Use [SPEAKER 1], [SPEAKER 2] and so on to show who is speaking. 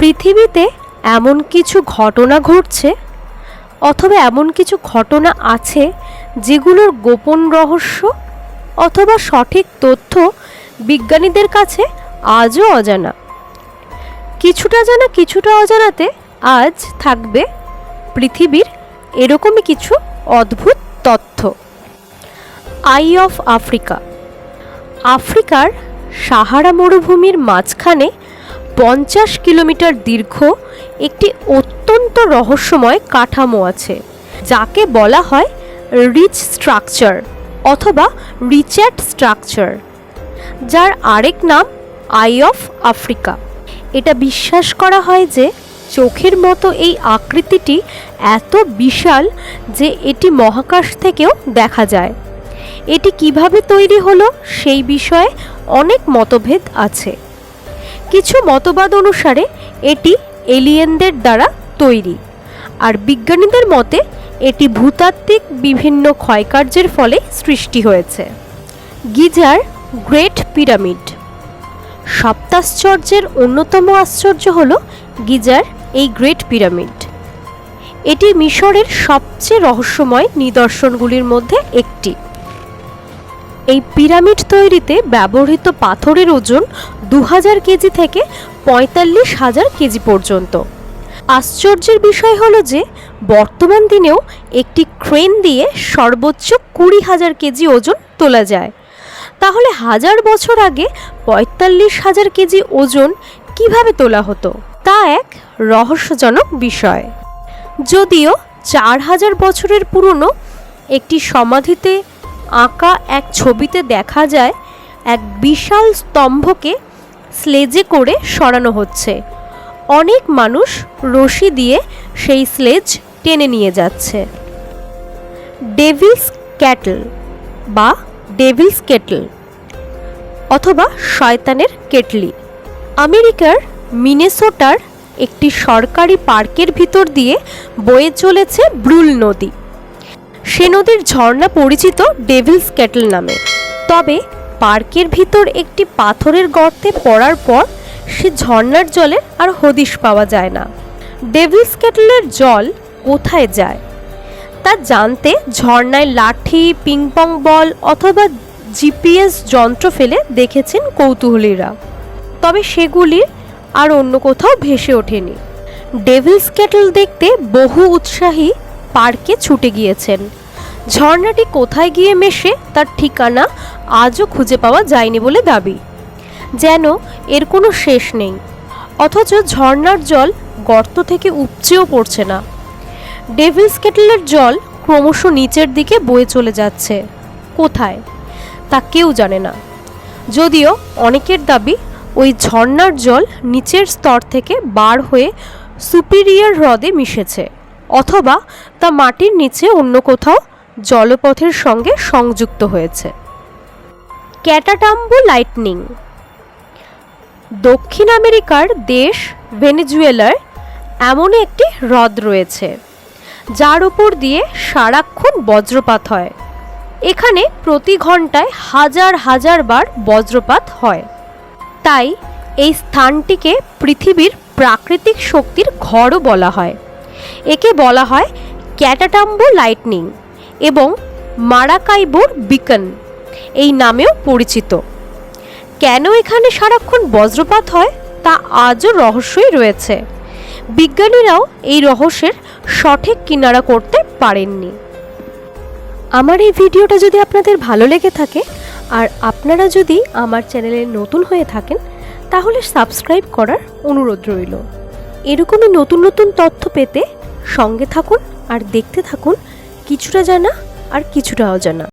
[SPEAKER 1] পৃথিবীতে এমন কিছু ঘটনা ঘটছে অথবা এমন কিছু ঘটনা আছে যেগুলোর গোপন রহস্য অথবা সঠিক তথ্য বিজ্ঞানীদের কাছে আজও অজানা। কিছুটা জানা, কিছুটা অজানাতে আজ থাকবে পৃথিবীর এরকমই কিছু অদ্ভুত তথ্য। Eye of Africa. আফ্রিকার সাহারা মরুভূমির মাঝখানে পঞ্চাশ কিলোমিটার দীর্ঘ একটি অত্যন্ত রহস্যময় কাঠামো আছে, যাকে বলা হয় রিচ স্ট্রাকচার অথবা রিচ্যাট স্ট্রাকচার, যার আরেক নাম আই অফ আফ্রিকা। এটা বিশ্বাস করা হয় যে চোখের মতো এই আকৃতিটি এত বিশাল যে এটি মহাকাশ থেকেও দেখা যায়। এটি কীভাবে তৈরি হলো সেই বিষয়ে অনেক মতভেদ আছে। কিছু মতবাদ অনুসারে এটি এলিয়েনদের দ্বারা তৈরি। আর বিজ্ঞানীদের মতে, এটি ভূতাত্ত্বিক বিভিন্ন ক্ষয়কার্যের ফলে সৃষ্টি হয়েছে। Geyser great pyramid. সপ্তাশ্চর্যের অন্যতম আশ্চর্য হল গিজার এই গ্রেট পিরামিড। এটি মিশরের সবচেয়ে রহস্যময় নিদর্শনগুলির মধ্যে একটি। এই পিরামিড তৈরিতে ব্যবহৃত পাথরের ওজন দু হাজার কেজি থেকে পঁয়তাল্লিশ হাজার কেজি পর্যন্ত। আশ্চর্যের বিষয় হলো যে, বর্তমান দিনেও একটি ক্রেন দিয়ে সর্বোচ্চ কুড়ি হাজার কেজি ওজন তোলা যায়। তাহলে হাজার বছর আগে পঁয়তাল্লিশ হাজার কেজি ওজন কীভাবে তোলা হতো? তা এক রহস্যজনক বিষয়। যদিও চার হাজার বছরের পুরনো একটি সমাধিতে আঁকা এক ছবিতে দেখা যায়, এক বিশাল স্তম্ভকে স্লেজে করে সরানো হচ্ছে। অনেক মানুষ রশি দিয়ে সেই স্লেজ টেনে নিয়ে যাচ্ছে। ডেভিলস ক্যাটল বা ডেভিলস কেটল অথবা শয়তানের কেটলি। আমেরিকার মিনেসোটার একটি সরকারি পার্কের ভিতর দিয়ে বয়ে চলেছে ব্রুল নদী। সে নদীর ঝর্ণা পরিচিত ডেভিলস ক্যাটল নামে। তবে পার্কের ভিতর একটি পাথরের গর্তে পড়ার পর সে ঝর্ণার জলে আর হদিশ পাওয়া যায় না। ডেভিলস ক্যাটলের জল কোথায় যায়? তা জানতে ঝর্ণায় লাঠি পিংপং বল অথবা জিপিএস যন্ত্র ফেলে দেখেছেন কৌতূহলীরা। তবে সেগুলি আর অন্য কোথাও ভেসে ওঠেনি। ডেভিলস ক্যাটল দেখতে বহু উৎসাহী পার্কে ছুটে গিয়েছেন। ঝর্ণাটি কোথায় গিয়ে মেশে তার ঠিকানা আজও খুঁজে পাওয়া যায়নি বলে দাবি। যেন এর কোনো শেষ নেই। অথচ ঝর্ণার জল গর্ত থেকে উপচেও পড়ছে না। ডেভিলস কেটলের জল ক্রমশ নিচের দিকে বয়ে চলে যাচ্ছে। কোথায়? তা কেউ জানে না। যদিও অনেকের দাবি, ওই ঝর্ণার জল নিচের স্তর থেকে বার হয়ে সুপিরিয়র হ্রদে মিশেছে, অথবা তা মাটির নিচে অন্য কোথাও জলপথের সঙ্গে সংযুক্ত হয়েছে। Catatumbo lightning. দক্ষিণ আমেরিকার দেশ ভেনেজুয়েলার এমন একটি হ্রদ রয়েছে, যার উপর দিয়ে সারাক্ষণ বজ্রপাত হয়। এখানে প্রতি ঘন্টায় হাজার হাজার বার বজ্রপাত হয়। তাই এই স্থানটিকে পৃথিবীর প্রাকৃতিক শক্তির ঘরও বলা হয়। একে বলা হয় ক্যাটাটাম্বু লাইটনিং। এবং মারাকাইবোর বিকন, এই নামেও পরিচিত। কেন এখানে সারাক্ষণ বজ্রপাত হয়, তা আজও রহস্যই রয়েছে। বিজ্ঞানীরাও এই রহস্যের সঠিক কিনারা করতে পারেননি। আমার এই ভিডিওটা যদি আপনাদের ভালো লেগে থাকে, আর আপনারা যদি আমার চ্যানেলে নতুন হয়ে থাকেন, তাহলে সাবস্ক্রাইব করার অনুরোধ রইল। এরকমই নতুন নতুন তথ্য পেতে সঙ্গে থাকুন আর দেখতে থাকুন কিছুটা জানা আর কিছুটা অজানা